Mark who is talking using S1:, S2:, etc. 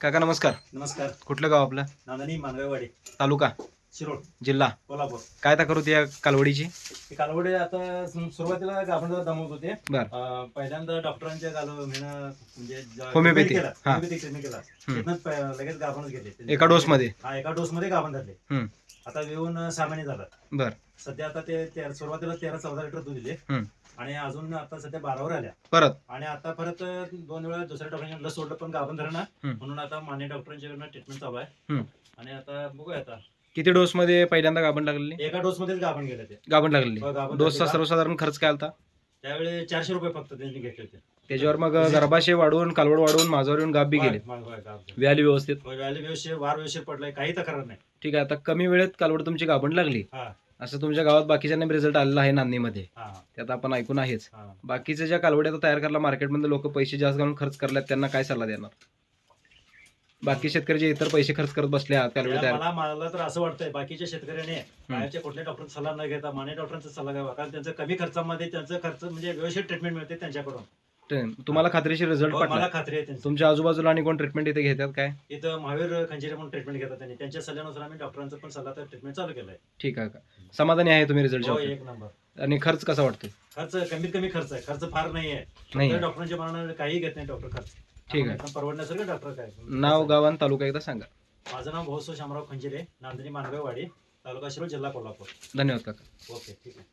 S1: काका नमस्कार.
S2: नमस्कार.
S1: कुठलं गाव आपलं?
S2: नांदणी मानगाववाडी
S1: तालुका?
S2: शिरोळ.
S1: जिल्हा.
S2: कोल्हापूर.
S1: काय तक्रार होती या कालवडीची?
S2: कालवडे आता सु- सुरुवातीला आपण जरा दमवत होते.
S1: बर.
S2: अं, पहिल्यांदा डॉक्टरांच्या गालो म्हणजे ज- केलं.
S1: हा.
S2: होमिओपॅथिक treatment केला.
S1: हम्म.
S2: तिथनंच प- लगेच गाभणच घेतले
S1: एका डोस मध्ये
S2: हा एका डोस मध्ये गाभण धरले.
S1: हम्म.
S2: आता येऊन सहा महिने झाला.
S1: बर.
S2: सध्या आता ते ते- सुरुवातीला तेरा चौदा लिटर दूध दिले.
S1: हम्म.
S2: आणि अजून आता सध्या बारावर आल्या.
S1: परत?
S2: आणि आता परत दोन वेळा दुसऱ्या डॉक्टरांच्या लस सोडलं पण गाभण धरणं.
S1: हम्म.
S2: म्हणून आता मान्य डॉक्टरांच्याकडनं ट्रीटमेंट चालू आहे.
S1: हम्म.
S2: आणि आता बघूया आता.
S1: किती डोस मध्ये पहिल्यांदा गाभण लागलेली?
S2: एका डोस मध्येच गाभण गेले ते.
S1: गाभण लागलेली.
S2: हो, गाभण
S1: डोसचा
S2: लागली.
S1: सर्वसाधारण खर्च काय आलता?
S2: त्यावेळी चारशे रुपये फक्त त्यांनी घेतले होते.
S1: त्याच्यावर मग गर्भाशय वाढवून कालवड वाढवून माझ्यावर येऊन गाभ बी गेले. व्याली व्यवस्थित.
S2: व्याली व्यवस्थित वार व्यवस्थित पडलाय काही तक्रार नाही.
S1: ठीक आहे आता कमी वेळेत कालवड तुमची गाभण लागली.
S2: हा.
S1: असं तुमच्या गावात बाकीच्यांना रिझल्ट आलेला आहे नांदणीमध्ये.
S2: हा.
S1: त्यात आपण ऐकून आहेच.
S2: हा.
S1: बाकीच्या ज्या कालवड्या आता तयार करायला मार्केटमध्ये लोक पैसे जास्त घालून खर्च करल्यात त्यांना काय सल्ला देणार? बाकी शेतकरी जे इतर पैसे खर्च करत बसले आहात तयार
S2: मला मला तर असं वाटतंय बाकीच्या शेतकऱ्याने बाहेरच्या कुठल्या डॉक्टरांचा सल्ला न घेता माने डॉक्टरांचा सल्ला घ्यावा कारण त्यांचं कमी खर्चामध्ये त्यांचं खर्च म्हणजे व्यवस्थित ट्रीटमेंट मिळते त्यांच्याकडून.
S1: तुम्हाला खात्रीशीर रिझल्ट
S2: हो,
S1: पडला
S2: मला खात्री आहे त्यांची.
S1: तुमच्या आजूबाजूला आणि कोण ट्रीटमेंट इथे घेतात काय?
S2: इथं महावीर खंजिरे म्हणून ट्रीटमेंट घेतात त्यांनी. त्यांच्या सल्ल्यानुसार आम्ही डॉक्टरांचा पण सल्ला ट्रीटमेंट चालू केलाय.
S1: ठीक आहे का? समाधानी आहे तुम्ही रिझल्टच्या
S2: हो? एक नंबर.
S1: आणि खर्च कसा वाटतो
S2: खर्च कमीत कमी खर्च आहे. खर्च फार नाही आहे
S1: नाही
S2: डॉक्टरांच्या मनाने काही घेत नाही डॉक्टर खर्च.
S1: ठीक आहे.
S2: परवडण्यासारखं डॉक्टर काय?
S1: नाव गाव आणि तालुका एकदा सांगा.
S2: माझं नाव भाऊसो शामराव खंजिरे नांदणी मानगाववाडी तालुका शिरोळ जिल्हा कोल्हापूर.
S1: धन्यवाद काका.
S2: ओके ठीक आहे.